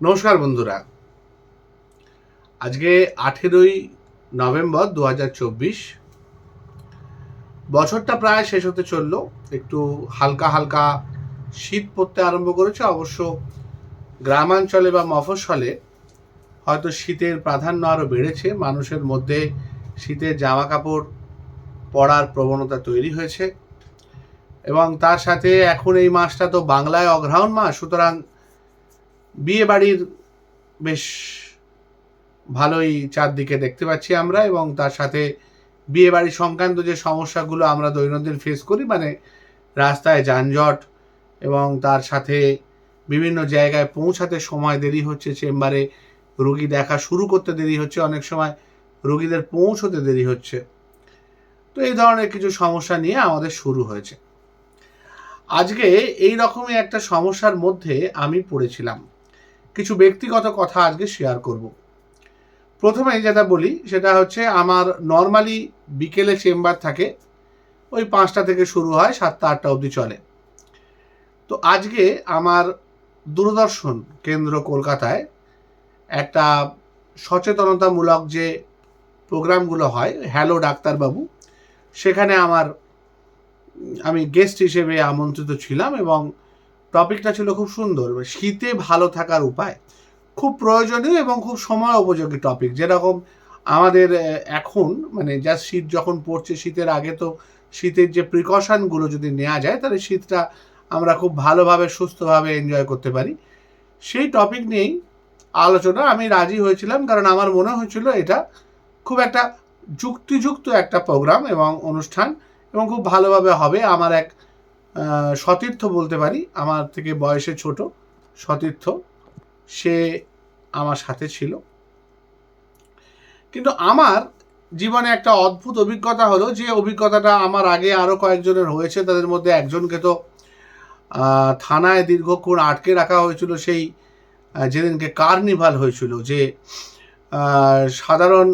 নমস্কার বন্ধুরা। আজকে আঠেরোই নভেম্বর দু হাজার চব্বিশ। বছরটা প্রায় শেষ হতে চলল। একটু হালকা হালকা শীত পড়তে আরম্ভ করেছে। অবশ্য গ্রামাঞ্চলে বা মফস্বলে হয়তো শীতের প্রাধান্য আরও বেড়েছে। মানুষের মধ্যে শীতের জামা কাপড় পরার প্রবণতা তৈরি হয়েছে। এবং তার সাথে এখন এই মাসটা তো বাংলায় অগ্রহায়ণ মাস। সুতরাং বিয়ে বাড়ির বেশ ভালোই চারদিকে দেখতে পাচ্ছি আমরা এবং তার সাথে বিয়ে বাড়ি সংক্রান্ত যে সমস্যাগুলো আমরা দৈনন্দিন ফেস করি মানে রাস্তায় যানজট এবং তার সাথে বিভিন্ন জায়গায় পৌঁছাতে সময় দেরি হচ্ছে, চেম্বারে রুগী দেখা শুরু করতে দেরি হচ্ছে, অনেক সময় রুগীদের পৌঁছতে দেরি হচ্ছে। তো এই ধরনের কিছু সমস্যা নিয়ে আমাদের শুরু হয়েছে। আজকে এই রকমই একটা সমস্যার মধ্যে আমি পড়েছিলাম। কিছু ব্যক্তিগত কথা আজকে শেয়ার করব। প্রথমে যেটা বলি, সেটা হচ্ছে আমার নর্মালি বিকেলে চেম্বার থাকে, ওই পাঁচটা থেকে শুরু হয়, সাতটা, আটটা অবধি চলে। তো আজকে আমার দূরদর্শন কেন্দ্র কলকাতায় একটা সচেতনতামূলক যে প্রোগ্রামগুলো হয় হ্যালো ডাক্তারবাবু, সেখানে আমার, আমি গেস্ট হিসেবে আমন্ত্রিত ছিলাম এবং টপিকটা ছিল খুব সুন্দর শীতে ভালো থাকার উপায়। খুব প্রয়োজনীয় এবং খুব সময় উপযোগী টপিক। যেরকম আমাদের এখন মানে যা শীত যখন পড়ছে, শীতের আগে তো শীতের যে প্রিকশনগুলো যদি নেওয়া যায়, তাহলে শীতটা আমরা খুব ভালোভাবে, সুস্থভাবে এনজয় করতে পারি। সেই টপিক নিয়েই আলোচনা। আমি রাজি হয়েছিলাম, কারণ আমার মনে হয়েছিল এটা খুব একটা যুক্তিযুক্ত একটা প্রোগ্রাম এবং অনুষ্ঠান এবং খুব ভালোভাবে হবে। আমার এক সতীর্থ বলতে পারি। আমার থেকে বয়সে ছোট, সতীর্থ। সে আমার সাথে ছিল। কিন্তু আমার জীবনে একটা অদ্ভুত অভিজ্ঞতা হলো যে অভিজ্ঞতাটা আমার আগে আরও কয়েকজনের হয়েছে। তাদের মধ্যে একজনকে তো থানায় দীর্ঘক্ষণ আটকে রাখা হয়েছিল। সেই যেদিনকে কার্নিভাল হয়েছিল যে সাধারণ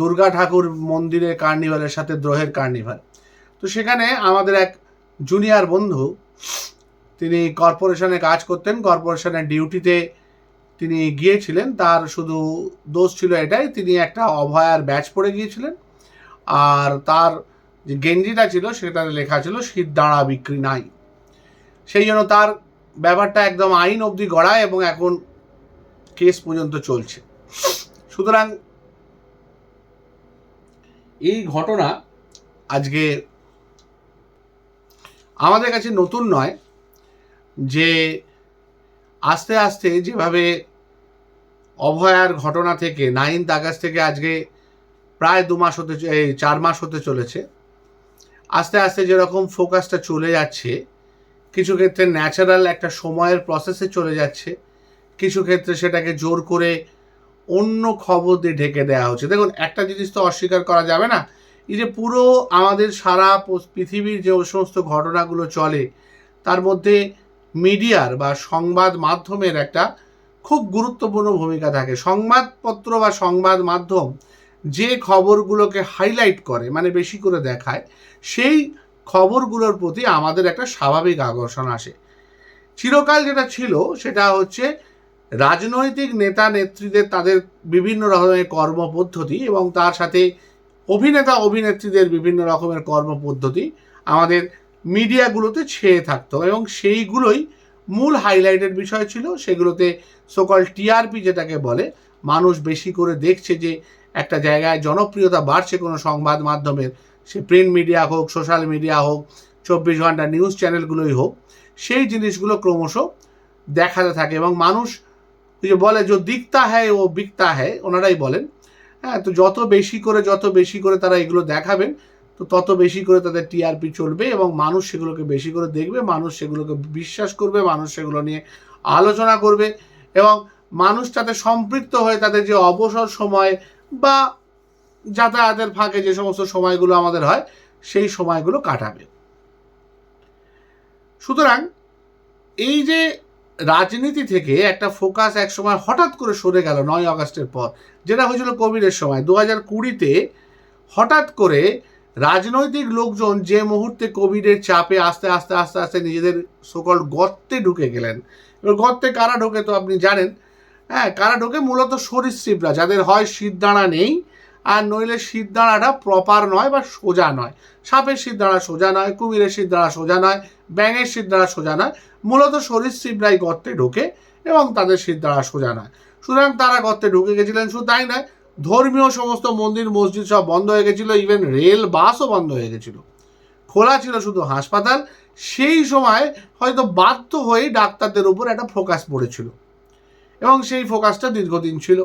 দুর্গা ঠাকুর মন্দিরের কার্নিভালের সাথে দ্রোহের কার্নিভাল। তো সেখানে আমাদের এক জুনিয়র বন্ধু, তিনি কর্পোরেশনে কাজ করতেন, কর্পোরেশনের ডিউটিতে তিনি গিয়েছিলেন। তার শুধু দোষ ছিল এটাই, তিনি একটা অভয়ার ব্যাচ পড়ে গিয়েছিলেন। আর তার যে গেঞ্জিটা ছিল, সেটাতে লেখা ছিল, শীত দাঁড়া, বিক্রি নাই। সেই জন্য তার ব্যাপারটা একদম আইন অবধি গড়ায় এবং এখন কেস পর্যন্ত চলছে। সুতরাং এই ঘটনা আজকে আমাদের কাছে নতুন নয় যে আস্তে আস্তে যেভাবে অভয়ার ঘটনা থেকে, নাইন্থ আগস্ট থেকে আজকে প্রায় দু মাস হতে এই চার মাস হতে চলেছে, আস্তে আস্তে যেরকম ফোকাসটা চলে যাচ্ছে, কিছু ক্ষেত্রে ন্যাচারাল একটা সময়ের প্রসেসে চলে যাচ্ছে, কিছু ক্ষেত্রে সেটাকে জোর করে অন্য খবর দিয়ে ঢেকে দেওয়া হচ্ছে। দেখুন, একটা জিনিস তো অস্বীকার করা যাবে না এই যে পুরো আমাদের সারা পৃথিবীর যে সমস্ত ঘটনাগুলো চলে, তার মধ্যে মিডিয়ার বা সংবাদ মাধ্যমের একটা খুব গুরুত্বপূর্ণ ভূমিকা থাকে। সংবাদপত্র বা সংবাদ মাধ্যম যে খবরগুলোকে হাইলাইট করে মানে বেশি করে দেখায়, সেই খবরগুলোর প্রতি আমাদের একটা স্বাভাবিক আকর্ষণ আসে। চিরকাল যেটা ছিল, সেটা হচ্ছে রাজনৈতিক নেতা নেত্রীদের তাদের বিভিন্ন রকমের কর্মপদ্ধতি এবং তার সাথে অভিনেতা, অভিনেত্রীদের বিভিন্ন রকমের কর্মপদ্ধতি আমাদের মিডিয়াগুলোতে ছেয়ে থাকতো এবং সেইগুলোই মূল হাইলাইটের বিষয় ছিল। সেগুলোতে সকল টিআরপি যেটাকে বলে, মানুষ বেশি করে দেখছে যে একটা জায়গায় জনপ্রিয়তা বাড়ছে কোনো সংবাদ মাধ্যমের, সে প্রিন্ট মিডিয়া হোক সোশ্যাল মিডিয়া হোক, চব্বিশ ঘণ্টা নিউজ চ্যানেলগুলোই হোক, সেই জিনিসগুলো ক্রমশ দেখাতে থাকে এবং মানুষ যে বলে, যে দিকতা হ্যায়, ও বিকতা হ্যায়, ওনারাই বলেন হ্যাঁ তো যত বেশি করে, যত বেশি করে তারা এগুলো দেখাবেন, তো তত বেশি করে তাদের টিআরপি চলবে এবং মানুষ সেগুলোকে বেশি করে দেখবে, মানুষ সেগুলোকে বিশ্বাস করবে, মানুষ সেগুলো নিয়ে আলোচনা করবে এবং মানুষ তাতে সম্পৃক্ত হয়ে তাদের যে অবসর সময় বা যাতায়াতের ফাঁকে যে সমস্ত সময়গুলো আমাদের হয়, সেই সময়গুলো কাটাবে। সুতরাং এই যে রাজনীতি থেকে একটা ফোকাস এক সময় হঠাৎ করে সরে গেল নয় আগস্টের পর, যেটা হয়েছিল কোভিডের সময়। দু হাজার কুড়িতে হঠাৎ করে রাজনৈতিক লোকজন যে মুহূর্তে কোভিডের চাপে আস্তে আস্তে আস্তে আস্তে নিজেদের সকল গর্তে ঢুকে গেলেন। এবার গর্তে কারা ঢোকে তো আপনি জানেন। হ্যাঁ কারা ঢোকে? মূলত সরীসৃপরা, যাদের হয় শীত দাঁড়া নেই আর নইলে শীতদাঁড়াটা প্রপার নয় বা সোজা নয়। সাপের শীতদাঁড়া সোজা নয়, কুমিরের শীতদাঁড়া সোজা নয়, ব্যাঙের শীতদাঁড়া সোজা নয়, মূলত সরীসৃপরাই গর্তে ঢোকে এবং তাদের শীতদাঁড়া সোজা নয়। সুতরাং তারা গর্তে ঢুকে গেছিলেন, শুধু তাই নয়, ধর্মীয় সমস্ত মন্দির, মসজিদ সব বন্ধ হয়ে গেছিল ইভেন রেল বাসও বন্ধ হয়ে গেছিল। খোলা ছিল শুধু হাসপাতাল, সেই সময় হয়তো বাধ্য হয়েই ডাক্তারদের উপর একটা ফোকাস পড়েছিল। এবং সেই ফোকাসটা দীর্ঘদিন ছিল।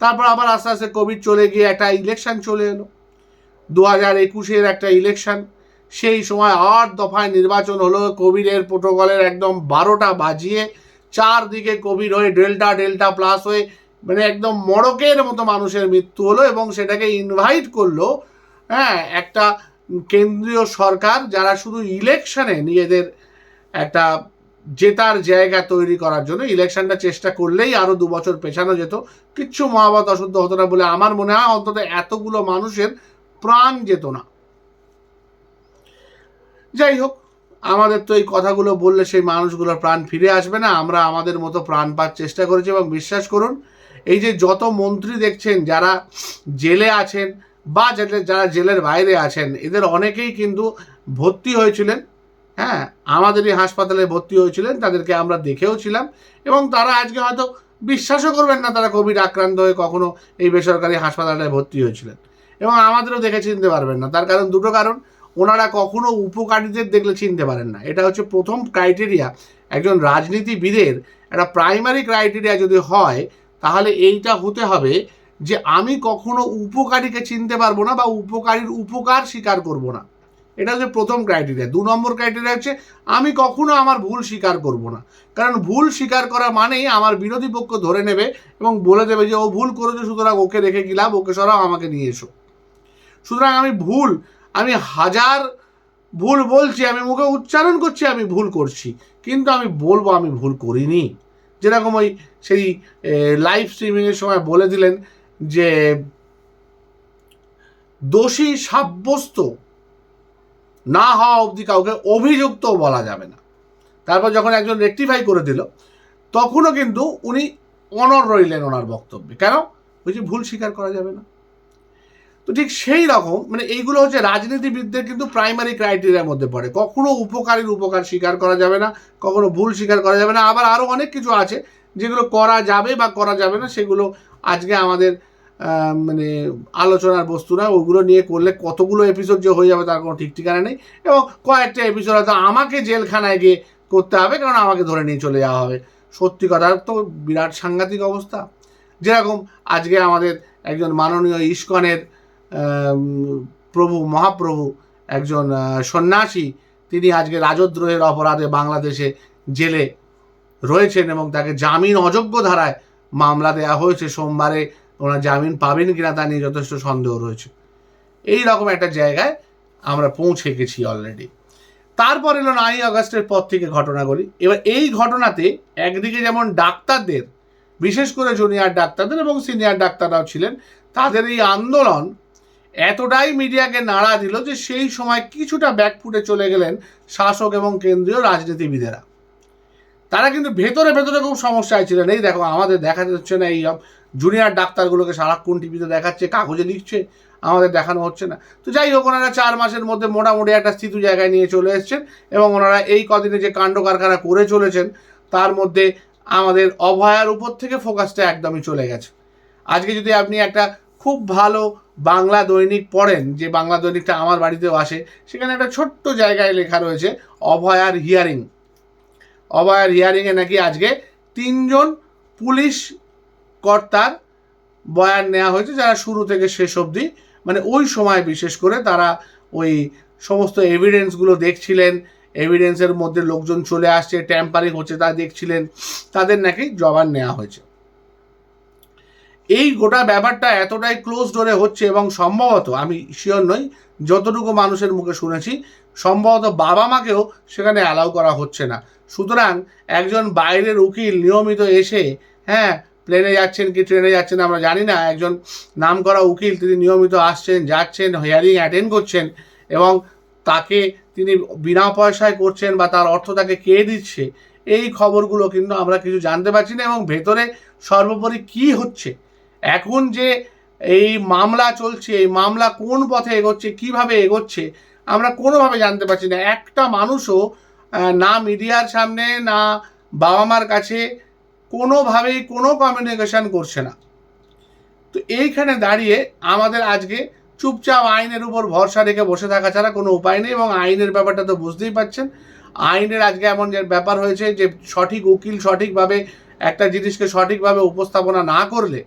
তারপর আবার আস্তে আস্তে কোভিড চলে গিয়ে একটা ইলেকশন চলে এলো। দু হাজার একুশের একটা ইলেকশন সেই সময় আট দফায় নির্বাচন হলো। কোভিডের প্রোটোকলের একদম বারোটা বাজিয়ে চারদিকে কোভিড হয়ে ডেল্টা ডেল্টা প্লাস হয়ে মানে একদম মড়কের মতো মানুষের মৃত্যু হলো এবং সেটাকে ইনভাইট করল হ্যাঁ একটা কেন্দ্রীয় সরকার যারা শুধু ইলেকশনে নিজেদের একটা জেতার জায়গা তৈরি করার জন্য ইলেকশনটা চেষ্টা করলেই আরও দু বছর পেছানো যেত। কিচ্ছু মহাবত অশুদ্ধ হতো না বলে আমার মনে হয় অন্তত এতগুলো মানুষের প্রাণ যেত না। যাই হোক, আমাদের তো এই কথাগুলো বললে সেই মানুষগুলোর প্রাণ ফিরে আসবে না। আমরা আমাদের মতো প্রাণ পাওয়ার চেষ্টা করেছি এবং বিশ্বাস করুন, এই যে যত মন্ত্রী দেখছেন, যারা জেলে আছেন বা যারা জেলের বাইরে আছেন, এদের অনেকেই কিন্তু ভর্তি হয়েছিলেন। হ্যাঁ আমাদেরই হাসপাতালে ভর্তি হয়েছিলেন, তাদেরকে আমরা দেখেও ছিলাম এবং তারা আজকে হয়তো বিশ্বাসও করবেন না তারা কোভিড আক্রান্ত হয়ে কখনো এই বেসরকারি হাসপাতালে ভর্তি হয়েছিলেন। এবং আমাদেরও দেখে চিনতে পারবেন না, তার কারণ দুটো কারণ, ওনারা কখনো উপকারীদের দেখলে চিনতে পারেন না। এটা হচ্ছে প্রথম ক্রাইটেরিয়া একজন রাজনীতিবিদের একটা প্রাইমারি ক্রাইটেরিয়া যদি হয়, তাহলে এইটা হতে হবে যে আমি কখনো উপকারীকে চিনতে পারব না বা উপকারীর উপকার স্বীকার করব না। এটা হচ্ছে প্রথম ক্রাইটেরিয়া দু নম্বর ক্রাইটেরিয়া হচ্ছে, আমি কখনো আমার ভুল স্বীকার করব না। কারণ ভুল স্বীকার করা মানেই আমার বিরোধী পক্ষ ধরে নেবে এবং বলে দেবে যে, ও ভুল করেছে, সুতরাং ওকে রেখে লাভ? ওকে সরাও, আমাকে নিয়ে এসো। সুতরাং আমি ভুল, আমি হাজার ভুল বলছি, আমি মুখে উচ্চারণ করছি, আমি ভুল করছি। কিন্তু আমি বলব, আমি ভুল করিনি। যেরকম ওই সেই লাইভ স্ট্রিমিংয়ের সময় বলে দিলেন যে, দোষী সাব্যস্ত না হওয়া অবধি কাউকে অভিযুক্ত বলা যাবে না। তারপর যখন একজন রেক্টিফাই করে দিল, তখনও কিন্তু উনি অনর রইলেন ওনার বক্তব্যে। কেন? বলছি ভুল স্বীকার করা যাবে না। তো ঠিক সেই রকম মানে এইগুলো হচ্ছে রাজনীতিবিদদের কিন্তু প্রাইমারি ক্রাইটেরিয়ার মধ্যে পড়ে। কখনো উপকারীর উপকার স্বীকার করা যাবে না, কখনো ভুল স্বীকার করা যাবে না। আবার আরও অনেক কিছু আছে যেগুলো করা যাবে বা করা যাবে না, সেগুলো আজকে আমাদের মানে আলোচনার বস্তু না, ওগুলো নিয়ে করলে কতগুলো এপিসোড যে হয়ে যাবে তার কোনো ঠিক ঠিকানা নেই এবং কয়েকটা এপিসোড হয়তো আমাকে জেলখানায় গিয়ে করতে হবে কারণ আমাকে ধরে নিয়ে চলে যাওয়া হবে। সত্যি কথা তো বিরাট সাংঘাতিক অবস্থা। যেরকম আজকে আমাদের একজন মাননীয় ইস্কনের প্রভু, মহাপ্রভু একজন সন্ন্যাসী, তিনি আজকে রাজদ্রোহের অপরাধে বাংলাদেশে জেলে রয়েছেন এবং তাকে জামিন অযোগ্য ধারায় মামলা দেওয়া হয়েছে সোমবারে। ওনার জামিন পাবেন কিনা তা নিয়ে যথেষ্ট সন্দেহ রয়েছে। এই রকম একটা জায়গায় আমরা পৌঁছে গেছি অলরেডি তারপর এলো নয় আগস্টের পর থেকে ঘটনাগুলি। এবার এই ঘটনাতে একদিকে যেমন ডাক্তারদের, বিশেষ করে জুনিয়র ডাক্তারদের এবং সিনিয়র ডাক্তাররাও ছিলেন, তাদের এই আন্দোলন এতটাই মিডিয়াকে নাড়া দিল যে সেই সময় কিছুটা ব্যাকফুটে চলে গেলেন শাসক এবং কেন্দ্রীয় রাজনীতিবিদেরা। তারা কিন্তু ভেতরে ভেতরে খুব সমস্যায় ছিলেন। এই দেখো, আমাদের দেখা যাচ্ছে না এই জুনিয়র ডাক্তারগুলোকে সারাক্ষণ টিভিতে দেখাচ্ছে, কাগজে লিখছে, আমাদের দেখানো হচ্ছে না। তো যাই হোক, ওনারা চার মাসের মধ্যে মোটামুটি একটা স্থিতি জায়গায় নিয়ে চলে এসেছেন এবং ওনারা এই কদিনে যে কাণ্ড কারখানা করে চলেছেন, তার মধ্যে আমাদের অভয়ার উপর থেকে ফোকাসটা একদমই চলে গেছে। আজকে যদি আপনি একটা খুব ভালো বাংলা দৈনিক পড়েন, যে বাংলা দৈনিকটা আমার বাড়িতেও আসে, সেখানে একটা ছোট্ট জায়গায় লেখা রয়েছে, অভয়ার হিয়ারিং অভয়ার হিয়ারিংয়ে নাকি আজকে তিনজন পুলিশ কর্তার বয়ান নেওয়া হয়েছে, যারা শুরু থেকে শেষ অবধি মানে ওই সময় বিশেষ করে তারা ওই সমস্ত এভিডেন্সগুলো দেখছিলেন এভিডেন্সের মধ্যে লোকজন চলে আসছে ট্যাম্পারিং হচ্ছে তা দেখছিলেন, তাদের নাকি জবান নেওয়া হয়েছে। এই গোটা ব্যাপারটা এতটাই ক্লোজ ডোরে হচ্ছে এবং সম্ভবত আমি শিওর নই, যতটুকু মানুষের মুখে শুনেছি সম্ভবত বাবা মাকেও সেখানে অ্যালাউ করা হচ্ছে না। সুতরাং একজন বাইরের উকিল নিয়মিত এসে হ্যাঁ প্লেনে যাচ্ছেন কি ট্রেনে যাচ্ছেন আমরা জানি না, একজন নাম করা উকিল তিনি নিয়মিত আসছেন, যাচ্ছেন হিয়ারিং অ্যাটেন্ড করছেন এবং তাকে তিনি বিনা পয়সায় করছেন বা তার অর্থ তাকে কে দিচ্ছে, এই খবরগুলো কিন্তু আমরা কিছু জানতে পারছি না এবং ভেতরে সর্বোপরি কি হচ্ছে? এখন যে এই মামলা চলছে, এই মামলা কোন পথে এগোচ্ছে, কীভাবে এগোচ্ছে আমরা কোনোভাবে জানতে পারছি না। একটা মানুষও না মিডিয়ার সামনে, না বাবা মার কাছে কোনোভাবেই কোনো কমিউনিকেশন করছে না। তো এইখানে দাঁড়িয়ে আমাদের আজকে চুপচাপ আইনের উপর ভরসা রেখে বসে থাকা ছাড়া কোনো উপায় নেই এবং আইনের ব্যাপারটা তো বুঝতেই পারছেন। আইনের আজকে এমন যে ব্যাপার হয়েছে যে সঠিক উকিল সঠিকভাবে একটা জিনিসকে সঠিকভাবে উপস্থাপনা না করলে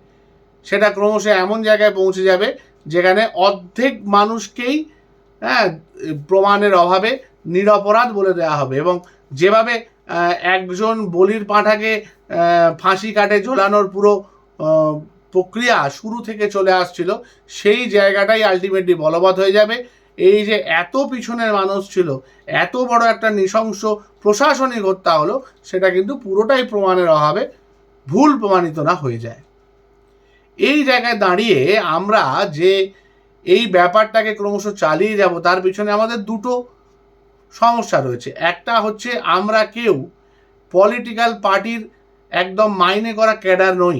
সেটা ক্রমশ এমন জায়গায় পৌঁছে যাবে যেখানে অর্ধেক মানুষকেই হ্যাঁ প্রমাণের অভাবে নিরপরাধ বলে দেওয়া হবে এবং যেভাবে একজন বলির পাঁঠাকে ফাঁসি কাটে ঝোলানোর পুরো প্রক্রিয়া শুরু থেকে চলে আসছিল, সেই জায়গাটাই আলটিমেটলি বলবৎ হয়ে যাবে। এই যে এত পিছনের মানুষ ছিল, এত বড় একটা নৃশংস প্রশাসনিক হত্যা হলো, সেটা কিন্তু পুরোটাই প্রমাণের অভাবে ভুল প্রমাণিত না হয়ে যায়। এই জায়গায় দাঁড়িয়ে আমরা যে এই ব্যাপারটাকে ক্রমশ চালিয়ে যাব, তার পিছনে আমাদের দুটো সমস্যা রয়েছে। একটা হচ্ছে আমরা কেউ পলিটিক্যাল পার্টির একদম মাইনে করা ক্যাডার নই,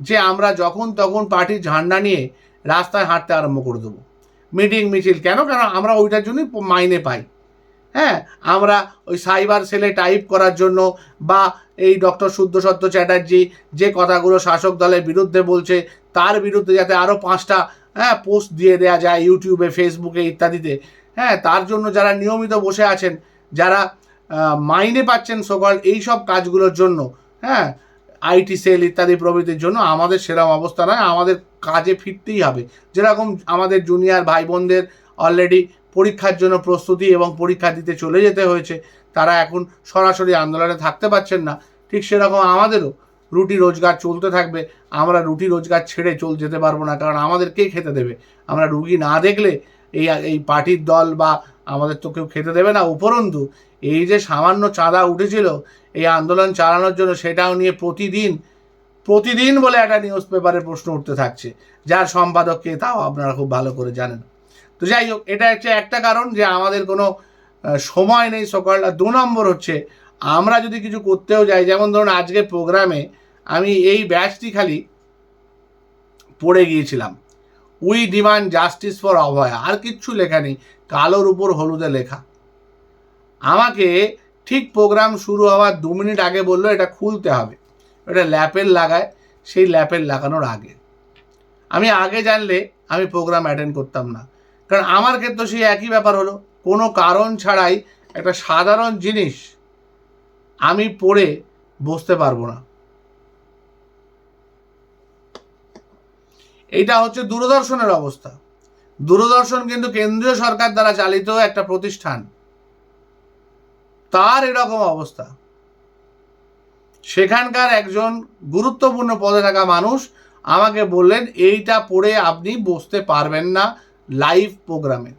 যে আমরা যখন তখন পার্টির ঝান্ডা নিয়ে রাস্তায় হাঁটতে আরম্ভ করে দেবো। মিটিং, মিছিল, কেন? কেন? আমরা ওইটার জন্যই মাইনে পাই। হ্যাঁ আমরা ওই সাইবার সেলে টাইপ করার জন্য বা এই ডক্টর শুদ্ধসত্য চ্যাটার্জি যে কথাগুলো শাসক দলের বিরুদ্ধে বলছে, তার বিরুদ্ধে যাতে আরও পাঁচটা হ্যাঁ পোস্ট দিয়ে দেওয়া যায় ইউটিউবে, ফেসবুকে ইত্যাদিতে। হ্যাঁ তার জন্য যারা নিয়মিত বসে আছেন, যারা মাইনে পাচ্ছেন সকল এই সব কাজগুলোর জন্য হ্যাঁ আইটি সেল ইত্যাদি প্রভৃতির জন্য, আমাদের সেরকম অবস্থা নয়, আমাদের কাজে ফিরতেই হবে। যেরকম আমাদের জুনিয়র ভাই বোনদের অলরেডি পরীক্ষার জন্য প্রস্তুতি এবং পরীক্ষা দিতে চলে যেতে হয়েছে, তারা এখন সরাসরি আন্দোলনে থাকতে পারছেন না। ঠিক সেরকম আমাদেরও। রুটি রোজগার চলতে থাকবে, আমরা রুটি রোজগার ছেড়ে চল, যেতে পারব না। কারণ আমাদের কে খেতে দেবে? আমরা রুগী না দেখলে এই এই পার্টির দল বা আমাদের তো কেউ খেতে দেবে না। উপরন্তু, এই যে সামান্য চাঁদা উঠেছিল, এই আন্দোলন চালানোর জন্য সেটাও নিয়ে প্রতিদিন প্রতিদিন বলে একটা নিউজ পেপারে প্রশ্ন উঠতে থাকছে। যার সম্পাদককে তাও আপনারা খুব ভালো করে জানেন। তো যাই হোক, এটা হচ্ছে একটা কারণ যে আমাদের কোনো সময় নেই। সকাল আর দু নম্বর হচ্ছে, আমরা যদি কিছু করতেও যাই, যেমন ধরুন আজকে প্রোগ্রামে আমি এই ব্যাচটি খালি পড়ে গিয়েছিলাম। We demand justice for Abhaya. আর কিচ্ছু লেখা নেই। কালোর উপর হলুদে লেখা। আমাকে ঠিক প্রোগ্রাম শুরু হওয়ার দু মিনিট আগে বলল, এটা খুলতে হবে। এটা ল্যাপেল লাগায়। সেই ল্যাপেল লাগানোর আগে। আমি আগে জানলে আমি প্রোগ্রাম অ্যাটেন্ড করতাম না। কারণ আমার ক্ষেত্রে সেই একই ব্যাপার হলো। কোনো কারণ ছাড়াই একটা সাধারণ জিনিস আমি পড়ে বসতে পারব না। এইটা হচ্ছে দূরদর্শনের অবস্থা। দূরদর্শন কিন্তু কেন্দ্রীয় সরকার দ্বারা চালিত একটা প্রতিষ্ঠান। তার এরকম অবস্থা। সেখানকার একজন গুরুত্বপূর্ণ পদে থাকা মানুষ আমাকে বললেন, এইটা পড়ে আপনি বসতে পারবেন না লাইভ প্রোগ্রামে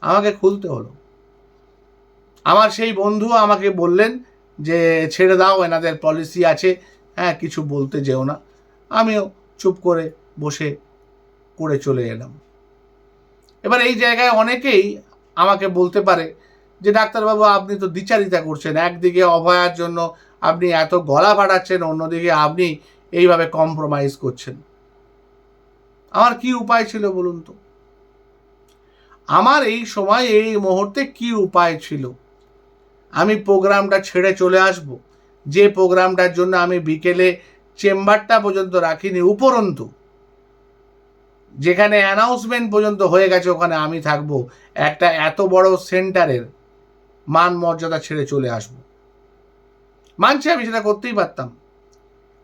আমাকে খুলতে হলো। আমার সেই বন্ধু আমাকে বললেন যে, ছেড়ে দাও, এনাদের পলিসি আছে। হ্যাঁ কিছু বলতে যেও না। আমিও চুপ করে বসে করে চলে এলাম। এবার এই জায়গায় অনেকেই আমাকে বলতে পারে যে, ডাক্তারবাবু, আপনি তো দ্বিচারিতা করছেন। একদিকে অভয়ার জন্য আপনি এত গলা ফাটাচ্ছেন অন্যদিকে আপনি এইভাবে কম্প্রোমাইজ করছেন। আমার কি উপায় ছিল বলুন তো? আমার এই সময়, এই মুহূর্তে কি উপায় ছিল? আমি প্রোগ্রামটা ছেড়ে চলে আসব। যে প্রোগ্রামটার জন্য আমি বিকেলে চেম্বারটা পর্যন্ত রাখিনি, উপরন্তু যেখানে অ্যানাউন্সমেন্ট পর্যন্ত হয়ে গেছে, ওখানে আমি থাকব। একটা এত বড় সেন্টারের মান মর্যাদা ছেড়ে চলে আসব। মানছি আমি, সেটা করতেই পারতাম।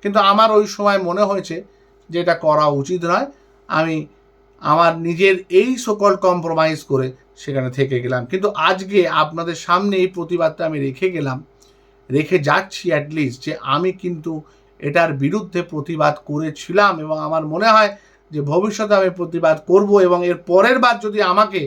কিন্তু আমার ওই সময় মনে হয়েছে যে এটা করা উচিত নয়। আমি আমার নিজের এই সকল কম্প্রোমাইজ করে সেখানে থেকে গেলাম। কিন্তু আজকে আপনাদের সামনে এই প্রতিবাদটা আমি রেখে গেলাম। রেখে যাচ্ছি অ্যাটলিস্ট যে আমি কিন্তু এটার বিরুদ্ধে প্রতিবাদ করেছিলাম এবং আমার মনে হয় যে ভবিষ্যতে আমি প্রতিবাদ করব এবং এর পরের বার যদি আমাকে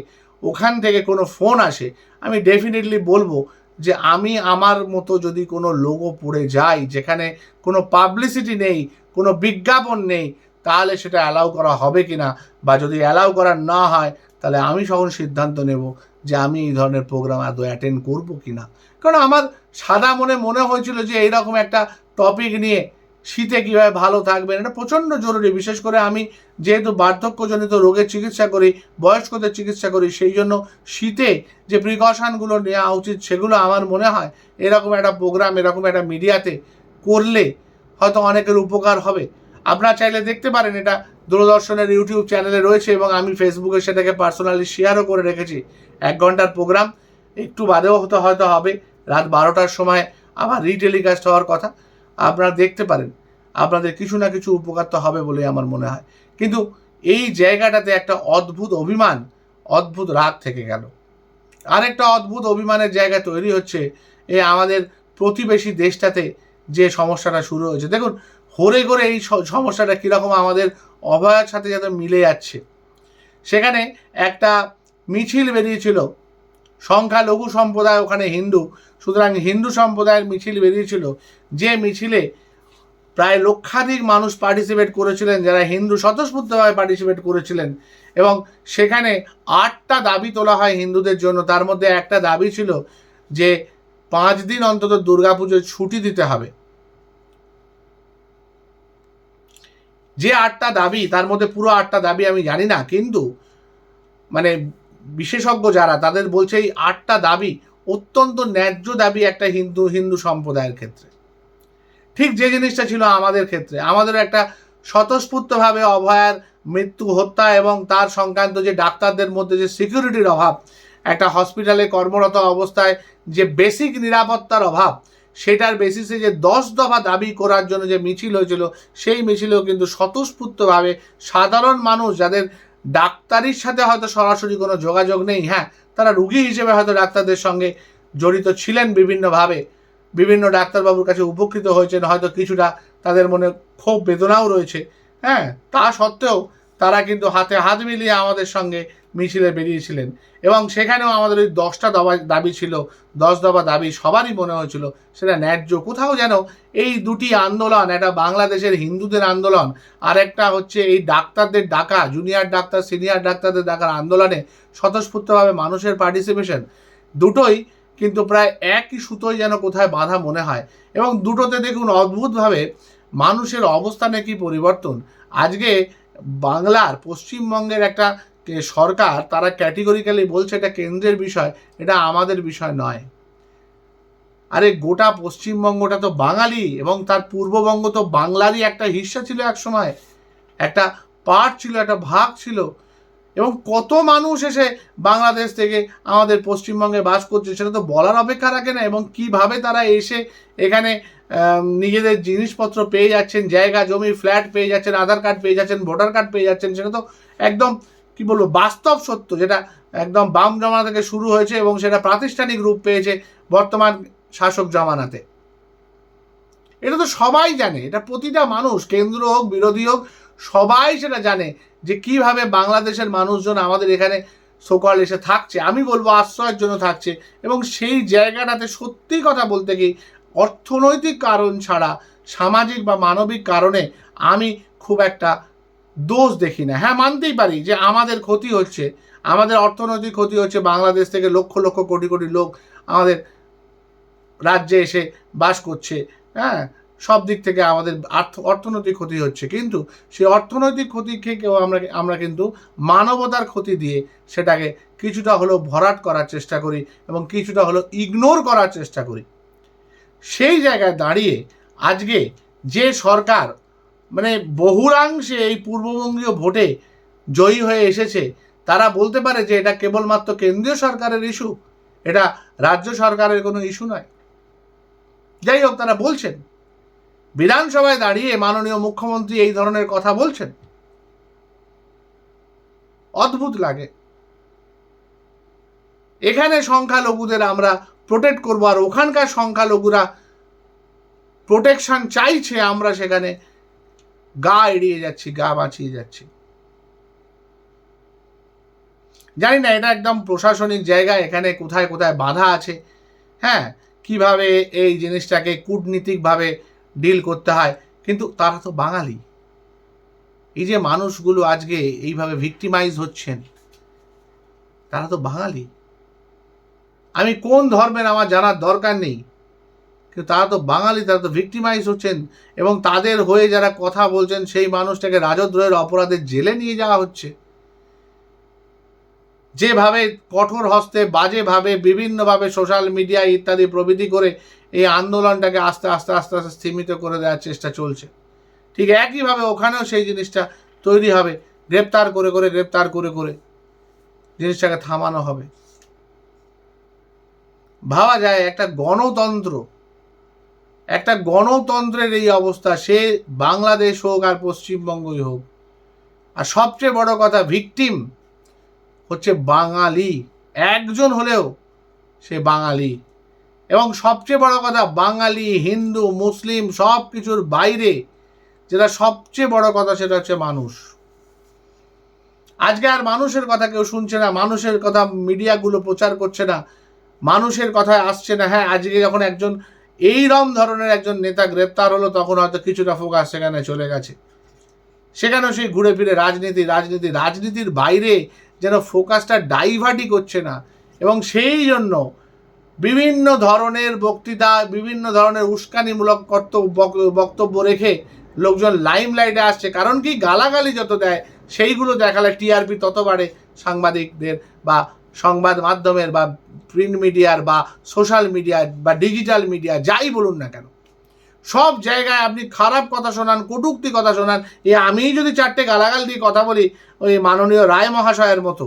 ওখান থেকে কোনো ফোন আসে, আমি ডেফিনেটলি বলব যে আমি আমার মতো যদি কোনো লোগো পড়ে যাই, যেখানে কোনো পাবলিসিটি নেই, কোনো বিজ্ঞাপন নেই, তাহলে সেটা অ্যালাউ করা হবে কি না বা যদি অ্যালাউ করা না হয়, তাহলে আমি তখন সিদ্ধান্ত নেব যে আমি এই ধরনের প্রোগ্রাম আদৌ অ্যাটেন্ড করব কি না কারণ আমার সাদা মনে মনে হয়েছিল যে এইরকম একটা টপিক নিয়ে শীতে কীভাবে ভালো থাকবেন? এটা প্রচণ্ড জরুরি। বিশেষ করে আমি যেহেতু বার্ধক্যজনিত রোগের চিকিৎসা করি, বয়স্কদের চিকিৎসা করি, সেই জন্য শীতে যে প্রিকশনগুলো নেওয়া উচিত, সেগুলো আমার মনে হয় এরকম একটা প্রোগ্রাম এরকম একটা মিডিয়াতে করলে হয়তো অনেকের উপকার হবে। আপনারা চাইলে দেখতে পারেন, এটা দূরদর্শনের ইউটিউব চ্যানেলে রয়েছে এবং আমি ফেসবুকে সেটাকে পার্সোনালি শেয়ারও করে রেখেছি। এক ঘণ্টার প্রোগ্রাম একটু বাদেও হতে হয়তো হবে। রাত বারোটার সময় আবার রিটেলিকাস্ট হওয়ার কথা, আপনারা দেখতে পারেন। আপনাদের কিছু না কিছু উপকার তো হবে বলে আমার মনে হয়। কিন্তু এই জায়গাটাতে একটা অদ্ভুত অভিমান, অদ্ভুত রাগ থেকে গেল। আরেকটা অদ্ভুত অভিমানের জায়গা তৈরি হচ্ছে এই আমাদের প্রতিবেশী দেশটাতে যে সমস্যাটা শুরু হয়েছে। দেখুন, হরে করে এই সমস্যাটা কীরকম আমাদের অভয়ার সাথে যাতে মিলে যাচ্ছে। সেখানে একটা মিছিল বেরিয়েছিল। সংখ্যালঘু সম্প্রদায়, ওখানে হিন্দু। সুতরাং হিন্দু সম্প্রদায়ের মিছিল বেরিয়েছিল। যে মিছিলে প্রায় লক্ষাধিক মানুষ পার্টিসিপেট করেছিলেন, যারা হিন্দু স্বতঃস্ফূর্তভাবে পার্টিসিপেট করেছিলেন। এবং সেখানে আটটা দাবি তোলা হয় হিন্দুদের জন্য। তার মধ্যে একটা দাবি ছিল যে পাঁচ দিন অন্তত দুর্গাপুজোর ছুটি দিতে হবে। যে আটটা দাবি, তার মধ্যে পুরো আটটা দাবি আমি জানি না, কিন্তু মানে বিশেষজ্ঞ যারা, তাদের বলছে এই আটটা দাবি অত্যন্ত ন্যায্য দাবি একটা হিন্দু হিন্দু সম্প্রদায়ের ক্ষেত্রে। ঠিক যে জিনিসটা ছিল আমাদের ক্ষেত্রে। আমাদের একটা স্বতঃস্ফূর্তভাবে অভয়ার মৃত্যু, হত্যা এবং তার সংক্রান্ত যে ডাক্তারদের মধ্যে যে সিকিউরিটির অভাব, একটা হসপিটালে কর্মরত অবস্থায় যে বেসিক নিরাপত্তার অভাব, সেটার বেসিসে যে দশ দফা দাবি করার জন্য যে মিছিল হয়েছিল, সেই মিছিলেও কিন্তু স্বতঃস্ফূর্তভাবে সাধারণ মানুষ যাদের ডাক্তারির সাথে হয়তো সরাসরি কোনো যোগাযোগ নেই হ্যাঁ তারা রুগী হিসেবে হয়তো ডাক্তারদের সঙ্গে জড়িত ছিলেন বিভিন্নভাবে। বিভিন্ন ডাক্তারবাবুর কাছে উপকৃত হয়েছেন, হয়তো কিছুটা তাদের মনে ক্ষোভ বেদনাও রয়েছে। হ্যাঁ তা সত্ত্বেও তারা কিন্তু হাতে হাত মিলিয়ে আমাদের সঙ্গে মিছিলে বেরিয়েছিলেন এবং সেখানেও আমাদের ওই দশটা দবা, দাবি ছিল, দশ দফা দাবি সবারই মনে হয়েছিল, সেটা ন্যায্য। কোথাও যেন এই দুটি আন্দোলন, একটা বাংলাদেশের হিন্দুদের আন্দোলন আর একটা হচ্ছে এই ডাক্তারদের ডাকা, জুনিয়র ডাক্তার, সিনিয়র ডাক্তারদের ডাকার আন্দোলনে স্বতঃস্ফূর্তভাবে মানুষের পার্টিসিপেশন দুটোই কিন্তু প্রায় একই সুতোয় যেন কোথায় বাধা মনে হয়। এবং দুটোতে দেখুন অদ্ভুতভাবে মানুষের অবস্থানে কি পরিবর্তন। আজকে বাংলার পশ্চিমবঙ্গের একটা সরকার তারা ক্যাটেগরিক্যালি বলছে এটা কেন্দ্রের বিষয়, এটা আমাদের বিষয় নয়। আরে গোটা পশ্চিমবঙ্গটা তো বাঙালি এবং তার পূর্ববঙ্গ তো বাংলারই একটা হিস্সা ছিল এক সময়। একটা পার্ট ছিল, একটা ভাগ ছিল। এবং কত মানুষ এসে বাংলাদেশ থেকে আমাদের পশ্চিমবঙ্গে বাস করছে সেটা তো বলার অপেক্ষা রাখে না এবং কীভাবে তারা এসে এখানে নিজেদের জিনিসপত্র পেয়ে যাচ্ছেন, জায়গা, জমি, ফ্ল্যাট পেয়ে যাচ্ছেন, আধার কার্ড পেয়ে যাচ্ছেন, ভোটার কার্ড পেয়ে যাচ্ছেন, সেটা তো একদম, কি বলব, বাস্তব সত্য যেটা একদম বাম জমানা থেকে শুরু হয়েছে এবং সেটা প্রাতিষ্ঠানিক রূপ পেয়েছে বর্তমান শাসক জমানাতে। এটা তো সবাই জানে, এটা প্রতিটা মানুষ, কেন্দ্র হোক, বিরোধী হোক সবাই সেটা জানে যে কীভাবে বাংলাদেশের মানুষজন আমাদের এখানে সকল এসে থাকছে। আমি বলব আশ্রয়ের জন্য থাকছে এবং সেই জায়গাটাতে সত্যি কথা বলতে কি অর্থনৈতিক কারণ ছাড়া, সামাজিক বা মানবিক কারণে আমি খুব একটা দোষ দেখি না। হ্যাঁ মানতেই পারি যে আমাদের ক্ষতি হচ্ছে, আমাদের অর্থনৈতিক ক্ষতি হচ্ছে, বাংলাদেশ থেকে লক্ষ লক্ষ কোটি কোটি লোক আমাদের রাজ্যে এসে বাস করছে। হ্যাঁ সব দিক থেকে আমাদের অর্থনৈতিক ক্ষতি হচ্ছে। কিন্তু সেই অর্থনৈতিক ক্ষতি থেকেও আমরা আমরা কিন্তু মানবতার ক্ষতি দিয়ে সেটাকে কিছুটা হলেও ভরাট করার চেষ্টা করি এবং কিছুটা হলেও ইগনোর করার চেষ্টা করি। সেই জায়গায় দাঁড়িয়ে আজকে যে সরকার মানে বহুলাংশে এই পূর্ববঙ্গীয় ভোটে জয়ী হয়ে এসেছে, তারা বলতে পারে যে এটা কেবলমাত্র কেন্দ্রীয় সরকারের ইস্যু এটা রাজ্য সরকারের কোনো ইস্যু নয়। যাই হোক, তারা বলছেন বিধানসভায় দাঁড়িয়ে মাননীয় মুখ্যমন্ত্রী এই ধরনের কথা বলছেন? অদ্ভুত লাগে। এখানে সংখ্যালঘুদের আমরা প্রোটেক্ট করব, আর ওখানকার সংখ্যালঘুরা প্রোটেকশন চাইছে, আমরা সেখানে গা এড়িয়ে যাচ্ছি, গা বাঁচিয়ে যাচ্ছি। জানি না, এটা একদম প্রশাসনিক জায়গা, এখানে কোথায় কোথায় বাধা আছে। হ্যাঁ কীভাবে এই জিনিসটাকে কূটনীতিকভাবে ডিল করতে হয়। কিন্তু তারা তো বাঙালি। এই যে মানুষগুলো আজকে এইভাবে ভিক্টিমাইজ হচ্ছেন, তারা তো বাঙালি। আমি কোন ধর্মের আমার জানার দরকার নেই, কিন্তু তারা তো বাঙালি, তারা তো ভিক্টিমাইজ হচ্ছেন এবং তাদের হয়ে যারা কথা বলছেন, সেই মানুষটাকে রাজদ্রোহের অপরাধে জেলে নিয়ে যাওয়া হচ্ছে। যেভাবে কঠোর হস্তে, বাজেভাবে, বিভিন্নভাবে সোশ্যাল মিডিয়া ইত্যাদি প্রভৃতি করে এই আন্দোলনটাকে আস্তে আস্তে আস্তে আস্তে স্থিমিত করে দেওয়ার চেষ্টা চলছে। ঠিক একইভাবে ওখানেও সেই জিনিসটা তৈরি হবে। গ্রেপ্তার করে করে, গ্রেপ্তার করে করে জিনিসটাকে থামানো হবে। ভাবা যায় একটা গণতন্ত্র, একটা গণতন্ত্রের এই অবস্থা, সে বাংলাদেশ হোক আর পশ্চিমবঙ্গই হোক। আর সবচেয়ে বড় কথা, ভিকটিম হচ্ছে বাঙালি। একজন হলেও সে বাঙালি। এবং সবচেয়ে বড় কথা, বাঙালি, হিন্দু, মুসলিম সব কিছুর বাইরে যেটা সবচেয়ে বড় কথা সেটা হচ্ছে মানুষ। আজকে আর মানুষের কথা কেউ শুনছে না, মানুষের কথা মিডিয়াগুলো প্রচার করছে না, মানুষের কথায় আসছে না। হ্যাঁ আজকে যখন একজন এইরম ধরনের একজন নেতা গ্রেপ্তার হলো, তখন হয়তো কিছুটা ফোকাস সেখানে চলে গেছে। সেখানেও সেই ঘুরে ফিরে রাজনীতি রাজনীতি, রাজনীতির বাইরে যেন ফোকাসটা ডাইভার্টই করছে না। এবং সেই জন্য বিভিন্ন ধরনের বক্তৃতা, বিভিন্ন ধরনের উস্কানিমূলক কর্তব্য বক্তব্য রেখে লোকজন লাইম লাইটে আসছে। কারণ কি? গালাগালি যত দেয়, সেইগুলো দেখালে টিআরপি তত বাড়ে। সাংবাদিকদের বা সংবাদ মাধ্যমের বা প্রিন্ট মিডিয়ার বা সোশ্যাল মিডিয়া বা ডিজিটাল মিডিয়া যাই বলুন না কেন। সব জায়গায় আপনি খারাপ কথা শোনান, কটুক্তি কথা শোনান, এ আমি যদি চারটে গালাগাল দিয়ে কথা বলি, ওই মাননীয় রায় মহাশয়ের মতো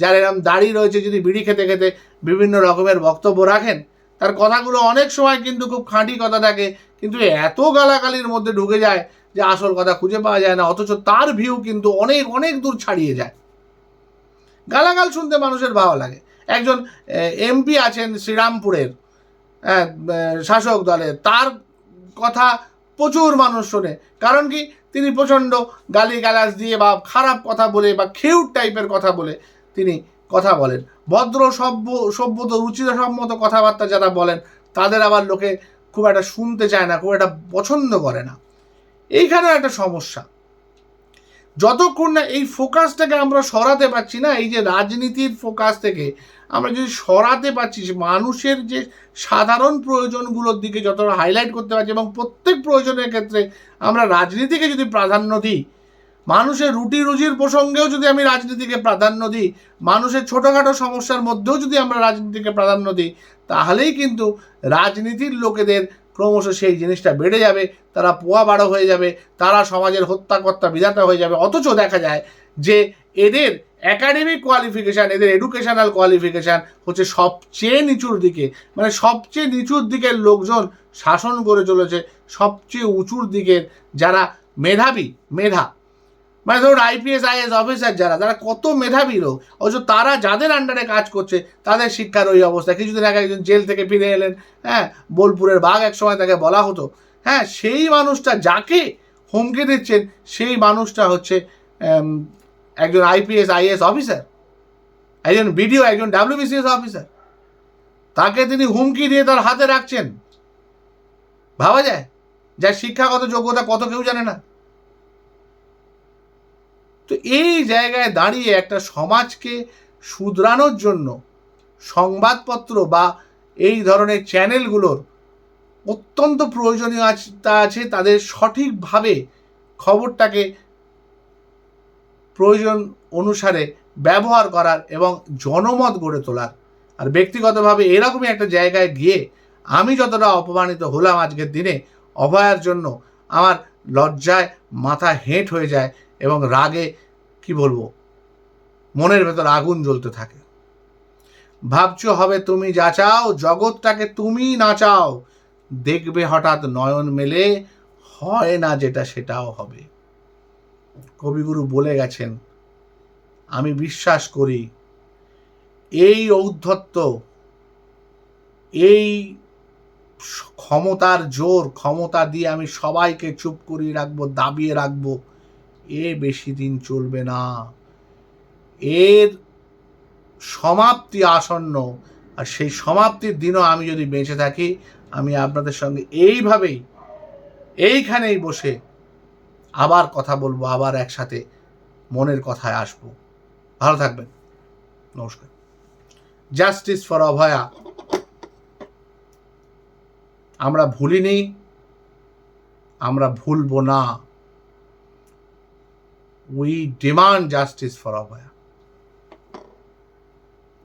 যার এরম দাড়ি রয়েছে যদি বিড়ি খেতে খেতে বিভিন্ন রকমের বক্তব্য রাখেন, তার কথাগুলো অনেক সময় কিন্তু খুব খাঁটি কথা থাকে, কিন্তু এত গালাগালির মধ্যে ঢুকে যায় যে আসল কথা খুঁজে পাওয়া যায় না, অথচ তার ভিউ কিন্তু অনেক অনেক দূর ছাড়িয়ে যায়। গালাগাল শুনতে মানুষের ভালো লাগে। একজন এমপি আছেন শ্রীরামপুরের শাসক দলে তার কথা প্রচুর মানুষ শোনে, কারণ কি? তিনি প্রচণ্ড গালি গালাজ দিয়ে বা খারাপ কথা বলে বা খেউট টাইপের কথা বলে তিনি কথা বলেন। ভদ্র, সভ্য, সভ্যত রুচিসম্মত কথাবার্তা যারা বলেন, তাদের আবার লোকে খুব একটা শুনতে চায় না, খুব একটা পছন্দ করে না। এইখানেও একটা সমস্যা। যতক্ষণ না এই ফোকাসটাকে আমরা সরাতে পারছি না, এই যে রাজনীতির ফোকাস থেকে আমরা যদি সরাতে পারছি মানুষের যে সাধারণ প্রয়োজনগুলোর দিকে যতটা হাইলাইট করতে পারছি এবং প্রত্যেক প্রয়োজনের ক্ষেত্রে আমরা রাজনীতিকে যদি প্রাধান্য দিই মানুষের রুটি রুজির প্রসঙ্গেও যদি আমি রাজনীতিকে প্রাধান্য দিই, মানুষের ছোটোখাটো সমস্যার মধ্যেও যদি আমরা রাজনীতিকে প্রাধান্য দিই, তাহলেই কিন্তু রাজনীতির লোকেদের ক্রমশ সেই জিনিসটা বেড়ে যাবে, তারা পোয়া বাড়ো হয়ে যাবে, তারা সমাজের হত্যাকর্তা, বিধাতা হয়ে যাবে। অথচ দেখা যায় যে এদের একাডেমিক কোয়ালিফিকেশান এদের এডুকেশনাল কোয়ালিফিকেশান হচ্ছে সবচেয়ে নিচুর দিকে। মানে সবচেয়ে নিচুর দিকের লোকজন শাসন করে চলেছে সবচেয়ে উঁচুর দিকের যারা মেধাবী, মেধা। মানে ধরুন আইপিএস আইএস অফিসার যারা তারা কত মেধাবী লোক, অথচ তারা যাদের আন্ডারে কাজ করছে, তাদের শিক্ষার ওই অবস্থা। কিছুদিন আগে একজন জেল থেকে ফিরে এলেন হ্যাঁ বোলপুরের বাঘ এক সময় তাকে বলা হতো। হ্যাঁ সেই মানুষটা যাকে হুমকি দিচ্ছেন, সেই মানুষটা হচ্ছে একজন আইপিএস আইএস অফিসার একজন বিডিও একজন ডাব্লিউবিসিএস অফিসার তাকে তিনি হুমকি দিয়ে তার হাতে রাখছেন। ভাবা যায়? যার শিক্ষাগত যোগ্যতা কত কেউ জানে না। তো এই জায়গায় দাঁড়িয়ে একটা সমাজকে শুধরানোর জন্য সংবাদপত্র বা এই ধরনের চ্যানেলগুলোর অত্যন্ত প্রয়োজনীয়তা আছে, তাদের সঠিকভাবে খবরটাকে প্রয়োজন অনুসারে ব্যবহার করার এবং জনমত গড়ে তোলার। আর ব্যক্তিগতভাবে এরকমই একটা জায়গায় গিয়ে আমি যতটা অপমানিত হলাম আজকের দিনে, অভয়ার জন্য আমার লজ্জায় মাথা হেঁট হয়ে যায় এবং রাগে, কি বলব, মনের ভেতর আগুন জ্বলতে থাকে। ভাবছ হবে তুমি যা চাও, জগৎটাকে তুমি নাচাও দেখবে হঠাৎ নয়ন মেলে, হয় না যেটা সেটাও হবে। কবিগুরু বলে গেছেন, আমি বিশ্বাস করি, এই ঔদ্ধত্য, এই ক্ষমতার জোর, ক্ষমতা দিয়ে আমি সবাইকে চুপ করিয়ে রাখব, দাবিয়ে রাখব এ বেশি দিন চলবে না। এর সমাপ্তি আসন্ন। আর সেই সমাপ্তির দিনও আমি যদি বেঁচে থাকি, আমি আপনাদের সঙ্গে এইভাবেই, এইখানেই বসে আবার কথা বলব, আবার একসাথে মনের কথায় আসব। ভালো থাকবেন। নমস্কার। Justice for Abhaya. আমরা ভুলিনি, আমরা ভুলবো না। We demand justice for Abhaya